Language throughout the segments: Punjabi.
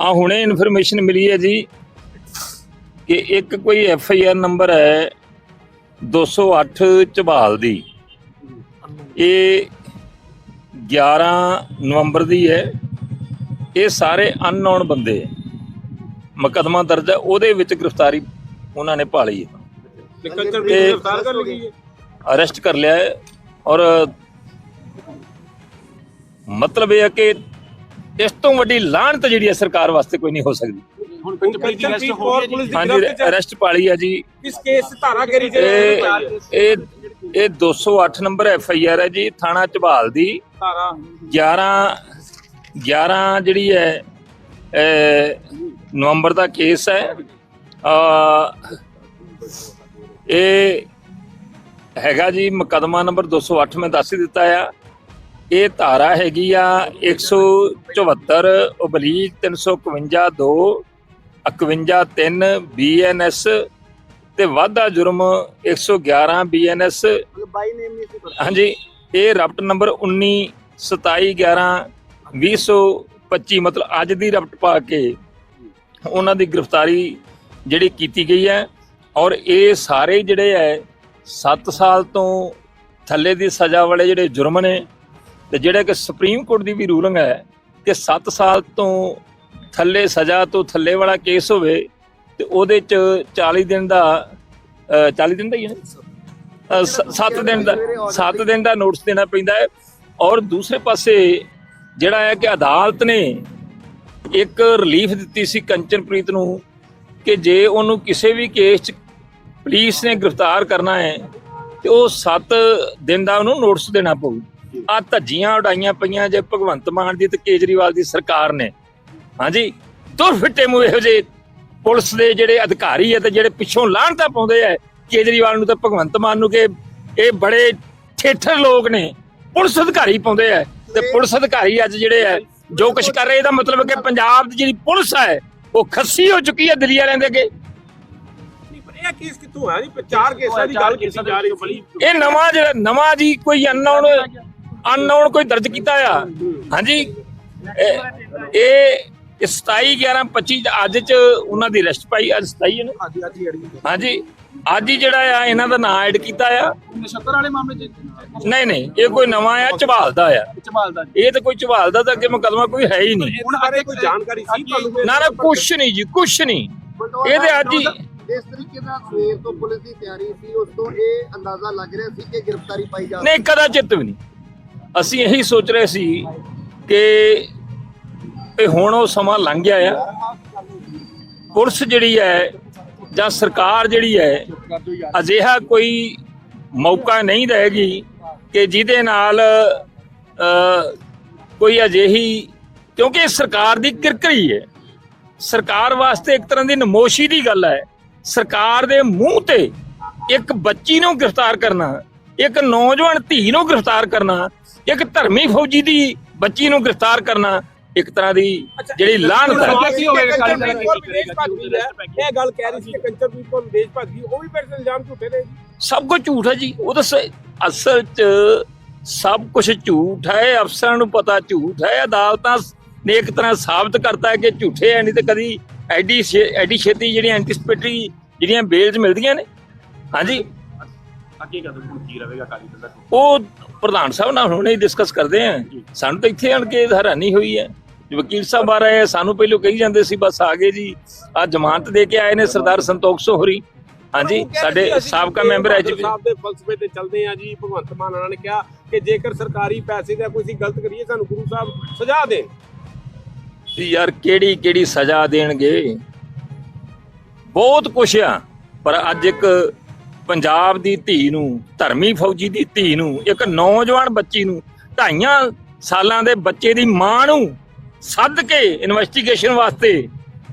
ਆ ਹੁਣੇ ਇਨਫੋਰਮੇਸ਼ਨ ਮਿਲੀ ਹੈ ਜੀ ਕਿ ਇੱਕ ਕੋਈ ਐਫ ਆਈ ਆਰ ਨੰਬਰ ਹੈ 208 ਝਬਾਲ ਦੀ। ਇਹ 11 ਨਵੰਬਰ ਦੀ ਹੈ। ਇਹ ਸਾਰੇ ਅਨਨੋਨ ਬੰਦੇ ਮੁਕੱਦਮਾ ਦਰਜ ਹੈ। ਉਹਦੇ ਵਿੱਚ ਗ੍ਰਿਫਤਾਰੀ ਉਹਨਾਂ ਨੇ ਹੈ। ਤੇ ਵੀ ਗ੍ਰਿਫਤਾਰ ਕਰ ਲਈ ਹੈ। ਅਰੈਸਟ ਕਰ ਲਿਆ ਹੈ। ਔਰ ਮਤਲਬ ਇਹ ਹੈ ਕਿ ਇਸ ਤੋਂ ਵੱਡੀ ਲਾਹਨਤ ਜਿਹੜੀ ਹੈ ਸਰਕਾਰ ਵਾਸਤੇ ਕੋਈ ਨਹੀਂ ਹੋ ਸਕਦੀ। ਹੁਣ ਦੀ ਅਰੈਸਟ ਹੋ ਗਈ ਹਾਂਜੀ ਅਰੈਸਟ ਪਾਲੀ ਹੈ ਜੀ। ਕਿਸ ਕੇਸ ਧਾਰਾ ਕਰੀ ਜੇ ਇਹ ਇਹ 208 ਨੰਬਰ ਐਫ ਆਈ ਆਰ ਹੈ ਜੀ ਥਾਣਾ ਝਬਾਲ ਦੀ। ਧਾਰਾ। 11 11 ਜਿਹੜੀ ਹੈ ਨਵੰਬਰ ਦਾ ਕੇਸ ਹੈ। ਅ ਇਹ ਹੈਗਾ ਜੀ ਮੁਕੱਦਮਾ ਨੰਬਰ 208 ਮੈਂ ਦੱਸ ਹੀ ਦਿੱਤਾ ਆ। ਇਹ ਧਾਰਾ ਹੈਗੀ ਆ 174 ਓਬਲੀਕ 351 2 51 3 ਬੀਐਨਐਸ ਤੇ ਵਾਧਾ ਜੁਰਮ 111 ਬੀਐਨਐਸ ਹਾਂਜੀ ਇਹ ਰਪਟ ਨੰਬਰ 19 27 11 2025 ਮਤਲਬ ਅੱਜ ਦੀ ਰਪਟ ਪਾ ਕੇ ਉਹਨਾਂ ਦੀ ਗ੍ਰਿਫਤਾਰੀ ਜਿਹੜੀ ਕੀਤੀ ਗਈ ਹੈ ਔਰ ਇਹ ਸਾਰੇ ਜਿਹੜੇ ਹੈ 7 ਸਾਲ ਤੋਂ ਥੱਲੇ ਦੀ ਸਜ਼ਾ ਵਾਲੇ ਜਿਹੜੇ ਜੁਰਮ ਨੇ ਤੇ ਜਿਹੜੇ ਕਿ ਸੁਪਰੀਮ ਕੋਰਟ ਦੀ ਵੀ ਰੂਲਿੰਗ ਹੈ ਕਿ 7 ਸਾਲ ਤੋਂ ਥੱਲੇ ਸਜ਼ਾ ਤੋਂ ਥੱਲੇ ਵਾਲਾ ਕੇਸ ਹੋਵੇ ਤੇ ਉਹਦੇ ਚ 40 ਦਿਨ ਦਾ ਅ, 40 ਦਿਨ ਦਾ ਹੀ ਹੈ 7 ਦਿਨ ਦਾ 7 ਦਿਨ ਦਾ ਨੋਟਿਸ ਦੇਣਾ ਪੈਂਦਾ ਹੈ। ਔਰ ਦੂਸਰੇ ਪਾਸੇ ਜਿਹੜਾ ਹੈ ਕਿ ਅਦਾਲਤ ਨੇ ਇੱਕ ਰਿਲੀਫ ਦਿੱਤੀ ਸੀ ਕੰਚਨਪ੍ਰੀਤ ਨੂੰ ਕਿ ਜੇ ਉਹਨੂੰ ਕਿਸੇ ਵੀ ਕੇਸ 'ਚ ਪੁਲਿਸ ਨੇ ਗ੍ਰਿਫਤਾਰ ਕਰਨਾ ਹੈ ਤੇ ਉਹ 7 ਦਿਨ ਦਾ ਉਹਨੂੰ ਨੋਟਿਸ ਦੇਣਾ ਪਊ। ਆ ਧੱਜੀਆਂ ਉਡਾਈਆਂ ਪਈਆਂ ਜੇ ਭਗਵੰਤ ਮਾਨ ਦੀ ਤੇ ਕੇਜਰੀਵਾਲ ਦੀ ਸਰਕਾਰ ਨੇ। ਹਾਂਜੀ? ਦੁਰ ਫਿੱਟੇ ਮੂੰਹ ਇਹੋ ਜਿਹੇ ਪੁਲਿਸ ਦੇ ਜਿਹੜੇ ਅਧਿਕਾਰੀ ਹੈ ਤੇ ਜਿਹੜੇ ਪਿੱਛੋਂ ਲਾਹਣਤਾ ਪਾਉਂਦੇ ਆ ਕੇਜਰੀਵਾਲ ਨੂੰ ਤੇ ਭਗਵੰਤ ਮਾਨ ਨੂੰ ਕਿ ਇਹ ਬੜੇ ਠੇਠਰ ਲੋਕ ਨੇ। ਪੁਲਿਸ ਅਧਿਕਾਰੀ ਪਾਉਂਦੇ ਆ ਤੇ ਪੁਲਿਸ ਅਧਿਕਾਰੀ ਅੱਜ ਜਿਹੜੇ ਆ ਜੋ ਕੁਝ ਕਰ ਰਹੇ ਇਹਦਾ ਮਤਲਬ ਹੈ ਕਿ ਪੰਜਾਬ ਦੀ ਜਿਹੜੀ ਪੁਲਿਸ ਹੈ ਉਹ ਖੱਸੀ ਹੋ ਚੁੱਕੀ ਹੈ ਦਿੱਲੀ ਵਾਲਿਆਂ ਦੇ ਅੱਗੇ। ਨਹੀਂ, ਪਰ ਇਹ ਕੇਸ ਕਿੱਥੋਂ ਹੈ ਜੀ ਚਾਰ ਕੇਸਾਂ ਦੀ ਗੱਲ ਕੀਤੀ ਜਾ ਰਹੀ ਹੈ ਇਹ ਨਵਾਂ ਜਿਹੜਾ ਨਵਾਂ ਜੀ ਕੋਈ ਅਨਨੋਨ ਅਨਨੋਨ ਕੋਈ ਦਰਜ ਕੀਤਾ ਆ? ਹਾਂਜੀ। ਇਹ ਇਹ 27 11 25 ਚ ਅੱਜ ਚ ਉਹਨਾਂ ਦੀ ਅਰੈਸਟ ਪਾਈ ਅੱਜ 27 ਹੈ ਨਾ ਹਾਂਜੀ। ਅੱਜ ਹੀ ਜਿਹੜਾ ਆ ਇਹਨਾਂ ਦਾ ਨਾਮ ਐਡ ਕੀਤਾ ਆ। 79 ਵਾਲੇ ਮਾਮਲੇ ਚ? ਨਹੀਂ ਨਹੀਂ ਇਹ ਕੋਈ ਨਵਾਂ ਆ ਝਬਾਲ ਦਾ ਆ। ਚਮਾਲ ਦਾ ਇਹ ਤਾਂ ਕੋਈ ਝਬਾਲ ਦਾ ਤਾਂ ਅੱਗੇ ਮੁਕਦਮਾ ਕੋਈ ਹੈ ਹੀ ਨਹੀਂ। ਹੁਣ ਬਾਰੇ ਕੋਈ ਜਾਣਕਾਰੀ ਸੀ ਤੁਹਾਨੂੰ? ਨਾ ਨਾ ਕੁਛ ਨਹੀਂ ਜੀ ਕੁਛ ਨਹੀਂ। ਇਹ ਤੇ ਅੱਜ ਹੀ ਇਸ ਤਰੀਕੇ ਨਾਲ ਸਵੇਰ ਤੋਂ ਪੁਲਿਸ ਦੀ ਤਿਆਰੀ ਸੀ ਉਸ ਤੋਂ ਇਹ ਅੰਦਾਜ਼ਾ ਲੱਗ ਰਿਹਾ ਸੀ ਕਿ ਗ੍ਰਿਫਤਾਰੀ ਪਾਈ ਜਾ ਨਹੀਂ ਕਦਾ ਚਿੱਤ ਵੀ ਨਹੀਂ। ਅਸੀਂ ਇਹੀ ਸੋਚ ਰਹੇ ਸੀ ਕਿ ਇਹ ਹੁਣ ਉਹ ਸਮਾਂ ਲੰਘ ਗਿਆ ਆ। ਪੁਲਿਸ ਜਿਹੜੀ ਹੈ ਜਾਂ ਸਰਕਾਰ ਜਿਹੜੀ ਹੈ ਅਜਿਹਾ ਕੋਈ ਮੌਕਾ ਨਹੀਂ ਦੇਗੀ ਕਿ ਜਿਹਦੇ ਨਾਲ ਅ, ਕੋਈ ਅਜਿਹੀ ਕਿਉਂਕਿ ਇਹ ਸਰਕਾਰ ਦੀ ਕਿਰਕਰੀ ਹੈ। ਸਰਕਾਰ ਵਾਸਤੇ ਇੱਕ ਤਰ੍ਹਾਂ ਦੀ ਨਮੋਸ਼ੀ ਦੀ ਗੱਲ ਹੈ। ਸਰਕਾਰ ਦੇ ਮੂੰਹ ਤੇ ਇੱਕ ਬੱਚੀ ਨੂੰ ਗ੍ਰਿਫਤਾਰ ਕਰਨਾ ਇੱਕ ਨੌਜਵਾਨ ਧੀ ਨੂੰ ਗ੍ਰਿਫਤਾਰ ਕਰਨਾ ਇੱਕ ਧਰਮੀ ਫੌਜੀ ਦੀ ਬੱਚੀ ਨੂੰ ਗ੍ਰਿਫਤਾਰ ਕਰਨਾ ਇੱਕ ਤਰ੍ਹਾਂ ਦੀ ਜਿਹੜੀ ਲਾਹਨਤ ਹੈ ਕੀ ਇਹ ਗੱਲ ਕਹਿ ਰਹੀ ਸੀ ਕਿ ਕੰਚਨਪ੍ਰੀਤ ਕੋਲ ਵਿਦੇਸ਼ ਭੱਜ ਉਹ ਵੀ ਫਿਰ ਇਲਜ਼ਾਮ ਝੂਠੇ ਨੇ ਸਭ ਕੁਝ ਝੂਠ ਹੈ ਜੀ ਉਹ ਤਾਂ ਸ- ਅਸਲ 'ਚ ਸਭ ਕੁਝ ਝੂਠ ਹੈ ਅਫਸਰਾਂ ਨੂੰ ਪਤਾ ਝੂਠ ਹੈ ਅਦਾਲਤਾਂ ਨੇ ਇੱਕ ਤਰ੍ਹਾਂ ਸਾਬਤ ਕਰਤਾ ਹੈ ਕਿ ਝੂਠੇ ਹੈ ਨਹੀਂ ਤੇ ਕਦੀ ਐਡੀ ਐਡੀ ਛੇਤੀ ਜਿਹੜੀਆਂ ਐਂਟੀਸਪੇਟਰੀ ਜਿਹੜੀਆਂ ਬੇਲਸ ਮਿਲਦੀਆਂ ਨੇ। ਹਾਂਜੀ ਅੱਗੇ ਕਦੋਂ ਹੁਣ ਕੀ ਰਹੇਗਾ ਕਾਲੀ ਦਲ ਦਾ ਉਹ ਪ੍ਰਧਾਨ ਸਾਹਿਬ ਨਾਲ ਹੁਣੇ ਹੀ ਡਿਸਕਸ ਕਰਦੇ ਆ ਸਾਨੂੰ ਤਾਂ ਇੱਥੇ ਆਣ ਕੇ ਹੈਰਾਨੀ ਹੋਈ ਹੈ ਜੋ ਵਕੀਲ ਸਾਹਿਬ ਆ ਰਹੇ ਸਾਨੂੰ ਪਹਿਲਾਂ ਕਹੀ ਜਾਂਦੇ ਸੀ ਬਸ ਆ ਗਏ ਜੀ। ਆ ਜ਼ਮਾਨਤ ਦੇ ਕੇ ਆਏ ਨੇ ਸਰਦਾਰ ਸੰਤੋਖ ਸੋਹਰੀ। ਹਾਂਜੀ ਸਾਡੇ ਸਾਬਕਾ ਮੈਂਬਰ ਐਚ ਸਾਹਿਬ ਦੇ ਫਲਸਫੇ ਤੇ ਚੱਲਦੇ ਆ ਜੀ ਭਗਵੰਤ ਮਾਨ ਉਹਨਾਂ ਨੇ ਕਿਹਾ ਕਿ ਜੇਕਰ ਸਰਕਾਰੀ ਪੈਸੇ ਦਾ ਕੋਈ ਗਲਤ ਕਰੀਏ ਸਾਨੂੰ ਗੁਰੂ ਸਾਹਿਬ ਸਜ਼ਾ ਦੇਣ। ਯਾਰ ਕਿਹੜੀ ਕਿਹੜੀ ਸਜ਼ਾ ਦੇਣਗੇ? ਬਹੁਤ ਕੁਛ ਆ ਪਰ ਅੱਜ ਇੱਕ ਪੰਜਾਬ ਦੀ ਧੀ ਨੂੰ ਧਰਮੀ ਫੌਜੀ ਦੀ ਧੀ ਨੂੰ ਇੱਕ ਨੌਜਵਾਨ ਬੱਚੀ ਨੂੰ ਢਾਈਆਂ ਸਾਲਾਂ ਦੇ ਬੱਚੇ ਦੀ ਮਾਂ ਨੂੰ ਸੱਦ ਕੇ ਇਨਵੈਸਟੀਗੇਸ਼ਨ ਵਾਸਤੇ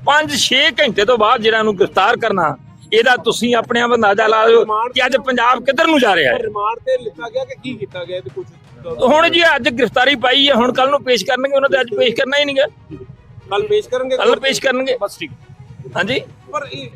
5-6 ਘੰਟੇ ਤੋਂ ਬਾਅਦ ਜਿਹੜਾ ਨੂੰ ਗ੍ਰਿਫਤਾਰ ਕਰਨਾ ਇਹਦਾ ਤੁਸੀਂ ਆਪਣੇ ਆਪ ਅੰਦਾਜ਼ਾ ਲਾ ਲਓ ਕਿ ਅੱਜ ਪੰਜਾਬ ਕਿੱਧਰ ਨੂੰ ਜਾ ਰਿਹਾ ਹੈ। ਰਿਮਾਂਡ ਤੇ ਲਿਖਾ ਗਿਆ ਕਿ ਕੀ ਕੀਤਾ ਗਿਆ ਤੇ ਕੁਝ ਹੁਣ ਜੀ ਅੱਜ ਗ੍ਰਿਫਤਾਰੀ ਪਾਈ ਹੈ ਹੁਣ ਕੱਲ ਨੂੰ ਪੇਸ਼ ਕਰਨਗੇ ਉਹਨਾਂ ਤੇ ਅੱਜ ਪੇਸ਼ ਕਰਨਾ ਹੀ ਨਹੀਂਗਾ ਕੱਲ ਪੇਸ਼ ਕਰਨਗੇ ਕੱਲ ਪੇਸ਼ ਕਰਨਗੇ। ਬਸ ਠੀਕ। ਹਾਂਜੀ। ਪਰ ਇਹ